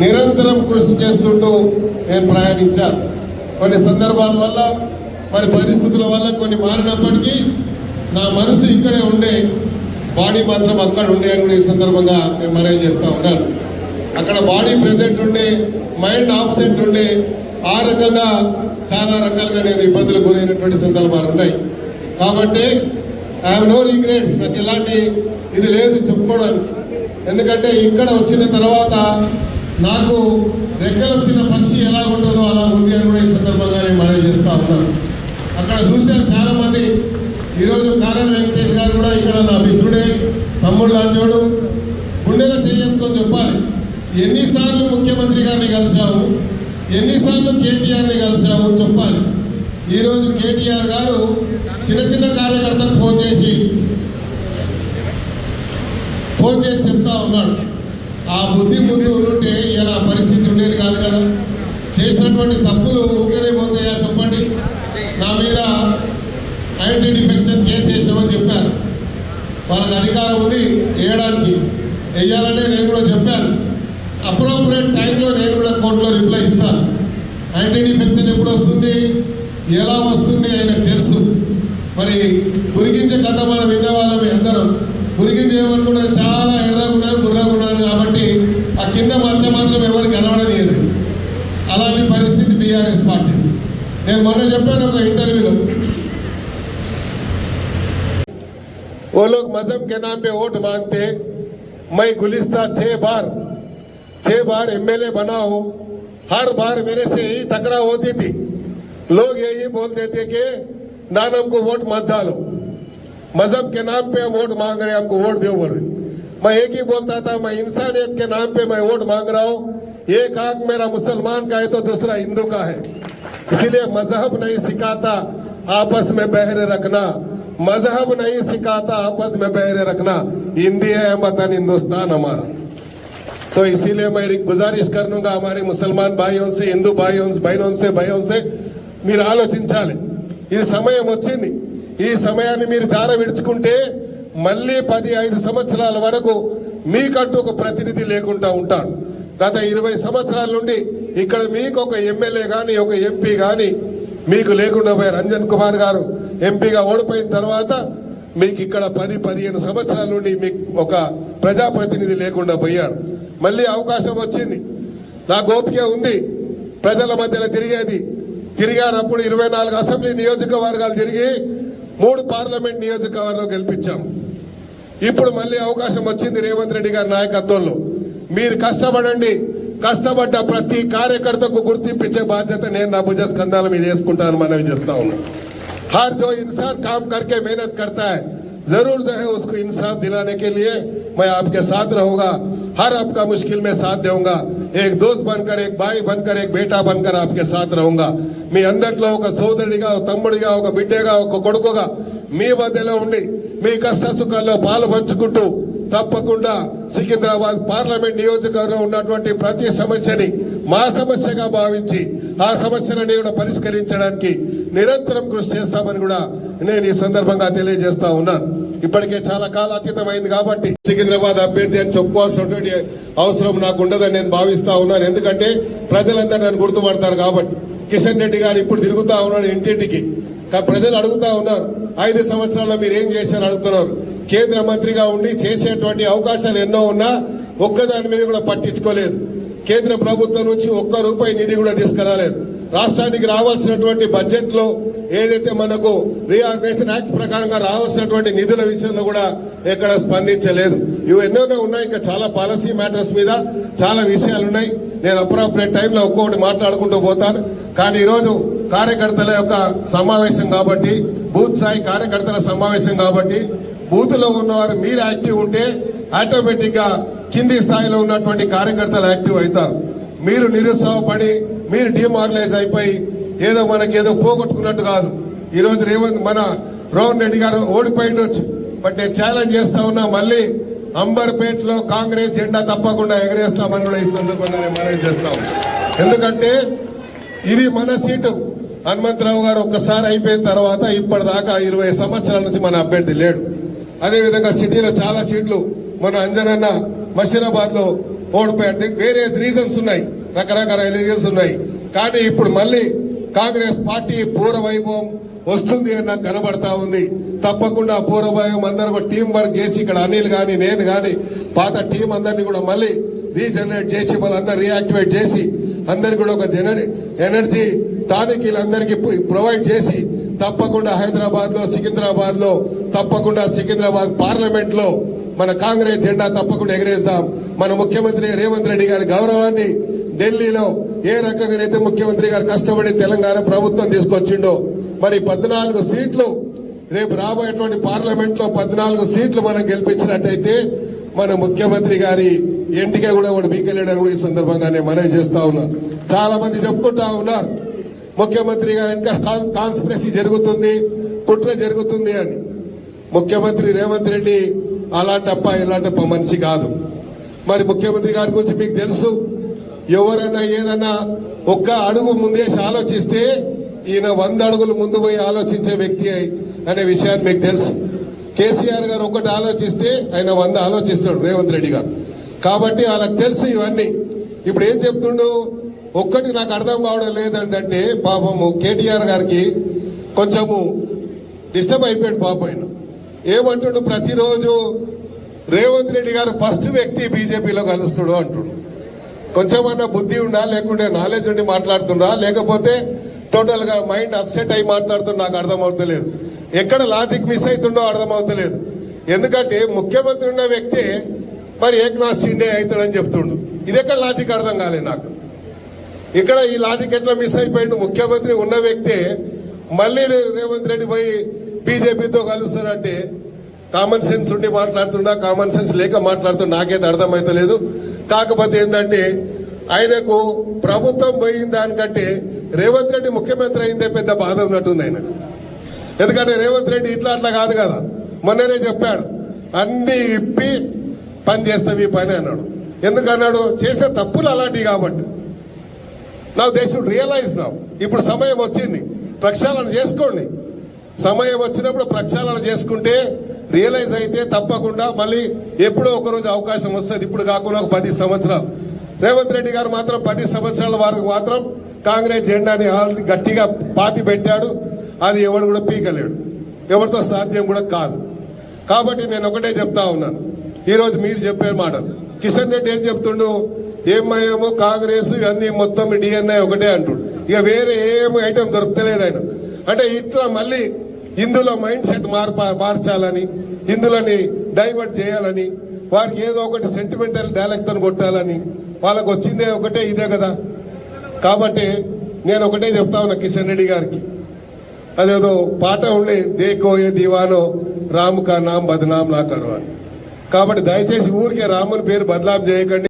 నిరంతరం కృషి చేస్తుంటూ నేను ప్రయాణించాను. కొన్ని సందర్భాల వల్ల మరి పరిస్థితుల వల్ల కొన్ని మారినప్పటికీ నా మనసు ఇక్కడే ఉండే బాడీ మాత్రం అక్కడ ఉండే అని కూడా ఈ సందర్భంగా నేను మనవి చేస్తూ ఉన్నాను. అక్కడ బాడీ ప్రెజెంట్ ఉండే మైండ్ ఆబ్సెంట్ ఉండే ఆ రకంగా చాలా రకాలుగా నేను ఇబ్బందులు గురైనటువంటి సందర్భాలు ఉన్నాయి. కాబట్టి ఐ నో రిగ్రెట్స్ నాకు ఎలాంటి ఇది లేదు చెప్పుకోవడానికి. ఎందుకంటే ఇక్కడ వచ్చిన తర్వాత నాకు రెక్కలు వచ్చిన పక్షి ఎలా ఉంటుందో అలా ఉంది అని కూడా ఈ సందర్భంగా నేను మనవి చేస్తా ఉన్నాను. అక్కడ చూశాను చాలా మంది ఈరోజు కారణ వెంకటేష్ గారు కూడా ఇక్కడ నా మిత్రుడే తమ్ముడు లాంటివాడు గుండెలో చేసుకొని చెప్పాలి. ఎన్నిసార్లు ముఖ్యమంత్రి గారిని కలిశాము ఎన్నిసార్లు కేటీఆర్ని కలిశాము చెప్పాలి. ఈరోజు కేటీఆర్ గారు చిన్న చిన్న కార్యకర్తకు ఫోన్ చేసి ఫోన్ చేసి చెప్తా ఉన్నాడు. ఆ బుద్ధి ముందు ఉంటే ఇలా పరిస్థితి ఉండేది కాదు కదా చేసినటువంటి తప్పులు ఊరికే పోతాయా చెప్పండి? నా మీద యాంటీ డిఫెక్షన్ కేసు వేసామని చెప్పారు. వాళ్ళకి అధికారం ఉంది వేయడానికి వేయాలంటే నేను కూడా చెప్పాను. అప్రోప్రియేట్ టైంలో నేను కూడా కోర్టులో రిప్లై ఇస్తాను. యాంటీ డిఫెక్షన్ ఎప్పుడు వస్తుంది? ఎలా వస్తుంది ఆయనకు తెలుసు. మరి గురిగించే కథ మనం విన్నవాళ్ళమే అందరం. గురిగించ ఏమనుకుంటే చాలా ఎర్రగా ఉన్నారు గుర్రగా ఉన్నారు కాబట్టి ఆ కింద మచ్చ మాత్రం పరిస్థితి బీఆర్ఎస్ పార్టీ నేను మొన్న చెప్పాను ఒక ఇంటర్వ్యూలో वो लोग मजहब के नाम पे वोट मांगते मैं गुलिस्ता छह बार छह बार एमएलए बना हूं हर बार मेरे से ही टकराव होती थी लोग यही बोल देते कि नानम को वोट मत डालो मजहब के नाम पे हम वोट मांग रहे हैं हमको वोट दो बोल रहे मैं एक ही बोलता था मैं इंसानियत के नाम पे मैं वोट मांग रहा हूं एक आंख मेरा मुसलमान का है तो दूसरा हिंदू का है इसीलिए मजहब नहीं सिखाता आपस में बहरे रखना मजहब नहीं सिखाता आपस में बहरे रखना हिंदी है वतन हिंदुस्तान हमारा तो इसीलिए मैं गुजारिश करूंगा हमारे मुसलमान भाइयों से हिंदू भाइयों बहनों से भयों से మీరు ఆలోచించాలి ఇది సమయం వచ్చింది ఈ సమయాన్ని మీరు జార విడుచుకుంటే మళ్ళీ పది ఐదు సంవత్సరాల వరకు మీకంటూ ఒక ప్రతినిధి లేకుండా ఉంటాడు గత ఇరవై సంవత్సరాల నుండి ఇక్కడ మీకు ఒక ఎమ్మెల్యే కానీ ఒక ఎంపీ కానీ మీకు లేకుండా పోయే రంజన్ కుమార్ గారు ఎంపీగా ఓడిపోయిన తర్వాత మీకు ఇక్కడ పది పదిహేను సంవత్సరాల నుండి మీకు ఒక ప్రజాప్రతినిధి లేకుండా పోయాడు. మళ్ళీ అవకాశం వచ్చింది. నా గోప్య ఉంది. ప్రజల మధ్యలో తిరిగేది. తిరిగానప్పుడు ఇరవై నాలుగు అసెంబ్లీ నియోజకవర్గాలు తిరిగి మూడు పార్లమెంట్ నియోజకవర్గాలు గెలిపించాము. ఇప్పుడు మళ్ళీ అవకాశం వచ్చింది రేవంత్ రెడ్డి గారి నాయకత్వంలో. మీరు కష్టపడండి కష్టపడ్డ ప్రతి కార్యకర్తకు గుర్తింపించే బాధ్యత నేను నా భుజ స్కంధాల మీద వేసుకుంటాను మనవి చేస్తా ఉన్నాను हर जो इंसान काम करके मेहनत करता है जरूर जो है उसको इंसाफ दिलाने के लिए मैं आपके साथ रहूंगा हर आपका मुश्किल में साथ दूंगा एक दोस्त बनकर एक भाई बनकर एक बेटा बनकर आपके साथ रहूंगा మీ అందట్లో ఒక సోదరుడిగా ఒక తమ్ముడిగా ఒక బిడ్డగా ఒక కొడుకుగా మీ మధ్యలో ఉండి మీ కష్ట సుఖాల్లో పాలు పంచుకుంటూ తప్పకుండా సికింద్రాబాద్ పార్లమెంట్ నియోజకవర్గంలో ఉన్నటువంటి ప్రతి సమస్యని మా సమస్యగా భావించి ఆ సమస్యలని కూడా పరిష్కరించడానికి నిరంతరం కృషి చేస్తామని కూడా నేను ఈ సందర్భంగా తెలియజేస్తా ఉన్నాను ఇప్పటికే చాలా కాలాతీతమైంది కాబట్టి సికింద్రాబాద్ అభ్యర్థి అని చెప్పుకోవాల్సినటువంటి అవసరం నాకు ఉండదని నేను భావిస్తా ఉన్నాను. ఎందుకంటే ప్రజలందరూ నన్ను గుర్తుపడతారు కాబట్టి. కిషన్ రెడ్డి గారు ఇప్పుడు తిరుగుతా ఉన్నాడు ఇంటింటికి. ప్రజలు అడుగుతా ఉన్నారు ఐదు సంవత్సరాల్లో మీరు ఏం చేశారు అడుగుతున్నారు. కేంద్ర మంత్రిగా ఉండి చేసేటువంటి అవకాశాలు ఎన్నో ఉన్నా ఒక్కదాని మీద కూడా పట్టించుకోలేదు. కేంద్ర ప్రభుత్వం నుంచి ఒక్క రూపాయి నిధి కూడా తీసుకురాలేదు. రాష్ట్రానికి రావాల్సినటువంటి బడ్జెట్లో ఏదైతే మనకు రీఆర్గనైజేషన్ యాక్ట్ ప్రకారంగా రావాల్సినటువంటి నిధుల విషయంలో కూడా ఎక్కడ స్పందించలేదు. ఇవి ఎన్నోనే ఉన్నాయి. ఇంకా చాలా పాలసీ మ్యాటర్స్ మీద చాలా విషయాలు ఉన్నాయి నేను అప్రాపరేట్ టైంలో ఒక్కొక్కటి మాట్లాడుకుంటూ పోతాను. కానీ ఈరోజు కార్యకర్తల యొక్క సమావేశం కాబట్టి బూత్ స్థాయి కార్యకర్తల సమావేశం కాబట్టి బూత్లో ఉన్నవారు మీరు యాక్టివ్ ఉంటే ఆటోమేటిక్గా కింది స్థాయిలో ఉన్నటువంటి కార్యకర్తలు యాక్టివ్ అవుతారు. మీరు నిరుత్సాహపడి మీరు డిమారలైజ్ అయిపోయి ఏదో మనకి ఏదో పోగొట్టుకున్నట్టు కాదు. ఈ రోజు రేవంత్ మన రోహన్ రెడ్డి గారు ఓడిపోయిండొచ్చు బట్ నేను ఛాలెంజ్ చేస్తా ఉన్నా మళ్ళీ అంబర్పేటలో కాంగ్రెస్ జెండా తప్పకుండా ఎగరేస్తామని కూడా ఈ సందర్భంగా నేను మనవి ఎందుకంటే ఇది మన సీటు. హనుమంతరావు గారు ఒక్కసారి అయిపోయిన తర్వాత ఇప్పటిదాకా ఇరవై సంవత్సరాల నుంచి మన అభ్యర్థి లేడు. అదేవిధంగా సిటీలో చాలా సీట్లు మన అంజనన్న మషీరాబాద్లో ఓడిపోయాడు వేరే రీజన్స్ ఉన్నాయి. రకరకాల రీజన్స్ ఉన్నాయి. కానీ ఇప్పుడు మళ్ళీ కాంగ్రెస్ పార్టీ పూర్వ వైభవం వస్తుంది అని నాకు కనబడతా ఉంది. తప్పకుండా ఆ పూర్వ వైభవం అందరూ కూడా టీం వర్క్ చేసి ఇక్కడ అనిల్ కానీ నేను కానీ పాత టీం అందరినీ కూడా మళ్ళీ రీజనరేట్ చేసి వాళ్ళందరూ రీయాక్టివేట్ చేసి అందరికి కూడా ఒక జన ఎనర్జీ టానిక్ అందరికీ ప్రొవైడ్ చేసి తప్పకుండా హైదరాబాద్లో సికింద్రాబాద్లో తప్పకుండా సికింద్రాబాద్ పార్లమెంట్లో మన కాంగ్రెస్ జెండా తప్పకుండా ఎగరేస్తాం. మన ముఖ్యమంత్రి రేవంత్ రెడ్డి గారి గౌరవాన్ని ఢిల్లీలో ఏ రకంగానైతే ముఖ్యమంత్రి గారు కష్టపడి తెలంగాణ ప్రభుత్వం తీసుకొచ్చిండో మరి పద్నాలుగు సీట్లు రేపు రాబోయేటువంటి పార్లమెంట్లో పద్నాలుగు సీట్లు మనం గెలిపించినట్టయితే మన ముఖ్యమంత్రి గారి ఎంటికే కూడా వాడు బీకెళ్ళాడని కూడా ఈ సందర్భంగా నేను మనవి చేస్తా ఉన్నాను చాలా మంది చెప్పుకుంటా ఉన్నారు. ముఖ్యమంత్రి గారి ఇంకా కాన్స్పిరసీ జరుగుతుంది కుట్ర జరుగుతుంది అని. ముఖ్యమంత్రి రేవంత్ రెడ్డి అలాంటప్ప ఇలాంటప్ప మనిషి కాదు. మరి ముఖ్యమంత్రి గారి గురించి మీకు తెలుసు. ఎవరైనా ఏదైనా ఒక్క అడుగు ముందేసి ఆలోచిస్తే ఈయన వంద అడుగులు ముందు పోయి ఆలోచించే వ్యక్తి అనే విషయాన్ని మీకు తెలుసు. కేసీఆర్ గారు ఒకటి ఆలోచిస్తే ఆయన వంద ఆలోచిస్తాడు రేవంత్ రెడ్డి గారు. కాబట్టి వాళ్ళకి తెలుసు ఇవన్నీ. ఇప్పుడు ఏం చెప్తుండు? ఒక్కటి నాకు అర్థం కావడం లేదంటే పాపము కేటీఆర్ గారికి కొంచెము డిస్టర్బ్ అయిపోయాడు పాప ఆయన. ఏమంటుండు? ప్రతిరోజు రేవంత్ రెడ్డి గారు ఫస్ట్ వ్యక్తి బీజేపీలో కలుస్తుడు అంటుండు. కొంచెమన్నా బుద్ధి ఉండా? లేకుంటే నాలెడ్జ్ ఉండి మాట్లాడుతుండ్రా లేకపోతే టోటల్గా మైండ్ అప్సెట్ అయి మాట్లాడుతుండ? నాకు అర్థమవుతలేదు. ఎక్కడ లాజిక్ మిస్ అవుతుండో అర్థమవుతలేదు. ఎందుకంటే ముఖ్యమంత్రి ఉన్న వ్యక్తి మరి ఏక్నాథ్ షిండే అవుతాడని చెప్తుండు. ఇది ఎక్కడ లాజిక్ అర్థం కాలేదు నాకు. ఇక్కడ ఈ లాజిక్ ఎట్లా మిస్ అయిపోయిండు? ముఖ్యమంత్రి ఉన్న వ్యక్తి మళ్ళీ రేవంత్ రెడ్డి పోయి బీజేపీతో కలుస్తారంటే కామన్ సెన్స్ ఉండి మాట్లాడుతున్నా కామన్ సెన్స్ లేక మాట్లాడుతుండ? నాకైతే అర్థమైతలేదు. కాకపోతే ఏంటంటే ఆయనకు ప్రభుత్వం పోయిన దానికంటే రేవంత్ రెడ్డి ముఖ్యమంత్రి అయిందే పెద్ద బాధ ఉన్నట్టుంది ఆయనకు. ఎందుకంటే రేవంత్ రెడ్డి ఇట్లా అట్లా కాదు కదా. మొన్ననే చెప్పాడు అన్ని ఇప్పి పని చేస్తాం ఈ పని అన్నాడు. ఎందుకన్నాడు చేసిన తప్పులు అలాంటివి కాబట్టి. నా దే షుడ్ రియలైజ్ నా ఇప్పుడు సమయం వచ్చింది. ప్రక్షాళన చేసుకోండి. సమయం వచ్చినప్పుడు ప్రక్షాళన చేసుకుంటే రియలైజ్ అయితే తప్పకుండా మళ్ళీ ఎప్పుడో ఒకరోజు అవకాశం వస్తుంది. ఇప్పుడు కాకుండా ఒక పది సంవత్సరాలు. రేవంత్ రెడ్డి గారు మాత్రం పది సంవత్సరాల వరకు మాత్రం కాంగ్రెస్ జెండాని గట్టిగా పాతి పెట్టాడు. అది ఎవడు కూడా పీకలేడు. ఎవరితో సాధ్యం కూడా కాదు. కాబట్టి నేను ఒకటే చెప్తా ఉన్నాను. ఈరోజు మీరు చెప్పే మాటలు. కిషన్ రెడ్డి ఏం చెప్తుండు? ఏమో కాంగ్రెస్ ఇవన్నీ మొత్తం డిఎన్ఐ ఒకటే అంటుడు. ఇక వేరే ఏమో ఐటమ్ దొరుకుతలేదు ఆయన. అంటే ఇట్లా మళ్ళీ ఇందులో మైండ్ సెట్ మార్ప మార్చాలని ఇందులోని డైవర్ట్ చేయాలని వారికి ఏదో ఒకటి సెంటిమెంటల్ డైలెక్ట్ అని కొట్టాలని వాళ్ళకు వచ్చిందే ఒకటే ఇదే కదా. కాబట్టి నేను ఒకటే చెప్తా ఉన్నా కిషన్ రెడ్డి గారికి. అదేదో పాట ఉండే దేకో ఏ దివానో రాము కా నామ్ బదనాం నా కరు అని కాబట్టి దయచేసి ఊరికే రాముని పేరు బదలాం చేయకండి.